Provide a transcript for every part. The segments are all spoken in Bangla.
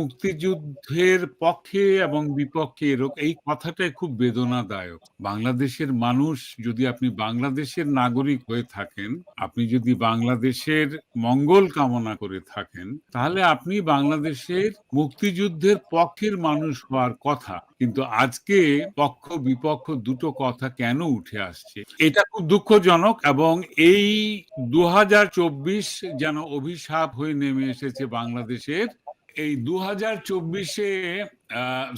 মুক্তিযুদ্ধের পক্ষে এবং বিপক্ষে এই কথাটাই খুব বেদনাদায়ক। বাংলাদেশের মানুষ যদি আপনি বাংলাদেশের নাগরিক হয়ে থাকেন, আপনি যদি বাংলাদেশের মঙ্গল কামনা করে থাকেন, তাহলে আপনি বাংলাদেশের মুক্তিযুদ্ধের পক্ষের মানুষ হওয়ার কথা। কিন্তু আজকে পক্ষ বিপক্ষ দুটো কথা কেন উঠে আসছে? এটা খুব দুঃখজনক এবং এই ২০২৪ যেন অভিশাপ হয়ে নেমে এসেছে বাংলাদেশের। এই দু হাজার চব্বিশে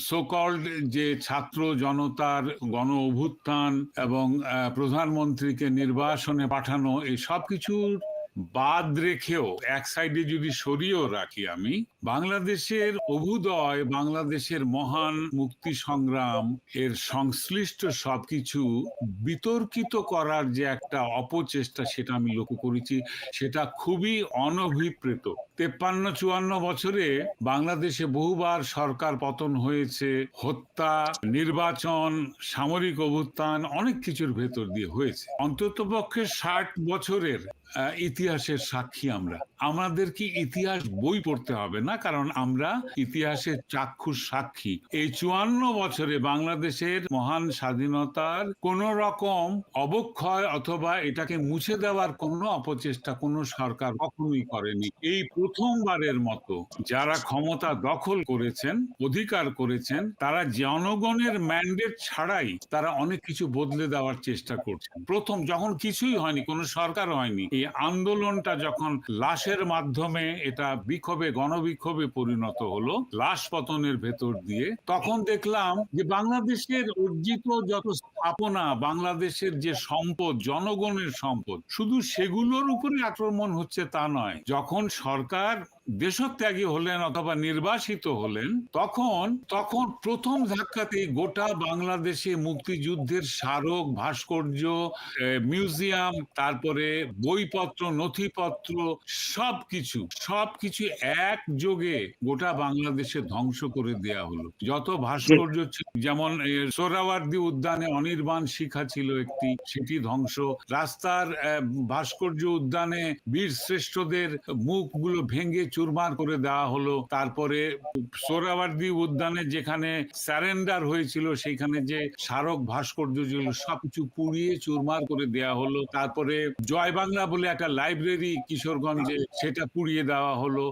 সোকল্ড যে ছাত্র জনতার গণ অভ্যুত্থান এবং প্রধানমন্ত্রীকে নির্বাসনে পাঠানো, এই সবকিছুর বাদ রেখেও এক সাইডে যদি সরিয়েও রাখি আমি, বাংলাদেশের অভুদয় বাংলাদেশের মহান মুক্তি সংগ্রাম এর সংশ্লিষ্ট সবকিছু বিতর্কিত করার যে একটা অপচেষ্টা সেটা আমি লক্ষ্য করেছি। সেটা খুবই অনভিপ্রেত। ৫৩-৫৪ বছরে বাংলাদেশে বহুবার সরকার পতন হয়েছে, হত্যা, নির্বাচন, সামরিক অভ্যুত্থান অনেক কিছুর ভেতর দিয়ে হয়েছে। অন্ততপক্ষে ৬০ বছরের ইতিহাসের সাক্ষী আমরা। আমাদের কি ইতিহাস বই পড়তে হবে না? কারণ আমরা ইতিহাসের চাক্ষুষ সাক্ষী। এই ৫৪ বছরে বাংলাদেশের মহান স্বাধীনতার কোন রকম অবক্ষয় অথবা এটাকে মুছে দেওয়ার কোন অপচেষ্টা কোন সরকার কখনোই করেনি। এই প্রথমবারের মতো যারা ক্ষমতা দখল করেছেন, অধিকার করেছেন, তারা জনগণের ম্যান্ডেট ছাড়াই তারা অনেক কিছু বদলে দেওয়ার চেষ্টা করছেন। প্রথম যখন কিছুই হয়নি, কোন সরকার হয়নি। এই আন্দোলনটা যখন লাশের মাধ্যমে এটা বিক্ষোভে গণবিক্ষোভে পরিণত হলো, লাশ পতনের ভেতর দিয়ে, তখন দেখলাম যে বাংলাদেশের অর্জিত যত স্থাপনা, বাংলাদেশের যে সম্পদ, জনগণের সম্পদ, শুধু সেগুলোর উপরে আক্রমণ হচ্ছে তা নয়। যখন সরকার দেশত্যাগী হলেন অথবা নির্বাসিত হলেন, তখন তখন ১ম ধাক্কাতেই গোটা বাংলাদেশে মুক্তিযুদ্ধের স্মারক, ভাস্কর্য, মিউজিয়াম, তারপরে বইপত্র, নথিপত্র সবকিছু, সবকিছু একযোগে গোটা বাংলাদেশে ধ্বংস করে দেয়া হলো। যত ভাস্কর্য যেমন এ সোহরাওয়ার্দী উদ্যানে অনির্বাণ শিখা ছিল একটি, সেটি ধ্বংস। রাস্তার ভাস্কর্য উদ্যানে বীর শ্রেষ্ঠদের মুখগুলো ভেঙে চুরমার করে দেওয়া হলো। তারপরে সোহরাওয়ার্দী উদ্যানে যেখানে স্যারেন্ডার হয়েছিল সেখানে যে স্মারক ভাস্কর্য ছিল, সবকিছু পুড়িয়ে চুরমার করে দেওয়া হলো। তারপরে জয় বাংলা বলে একটা লাইব্রেরি কিশোরগঞ্জে, সেটা পুড়িয়ে দেওয়া হলো।